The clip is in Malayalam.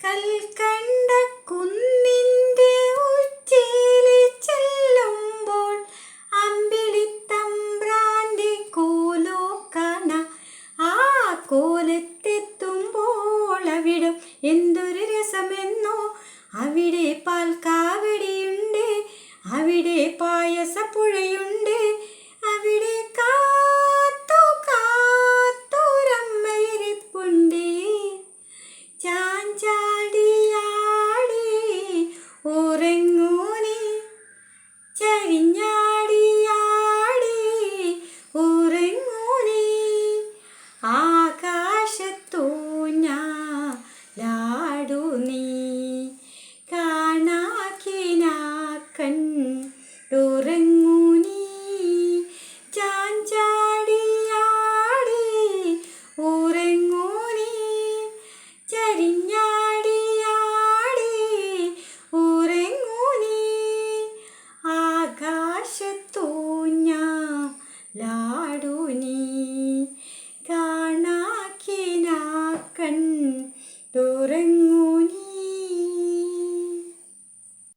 കൽക്കണ്ട കുന്നിന്റെ ഉച്ചിയിൽ ചെല്ലുമ്പോൾ അമ്പിളിത്തമ്പ്രാന്റെ കോലോ ആ കോലത്തെത്തുമ്പോൾ അവിടം എന്തൊരു രസമെന്നോ? അവിടെ പാൽക്കാവടിയുണ്ട് അവിടെ പായസപ്പുഴയുണ്ട് ചരിഞ്ഞാടിയാടി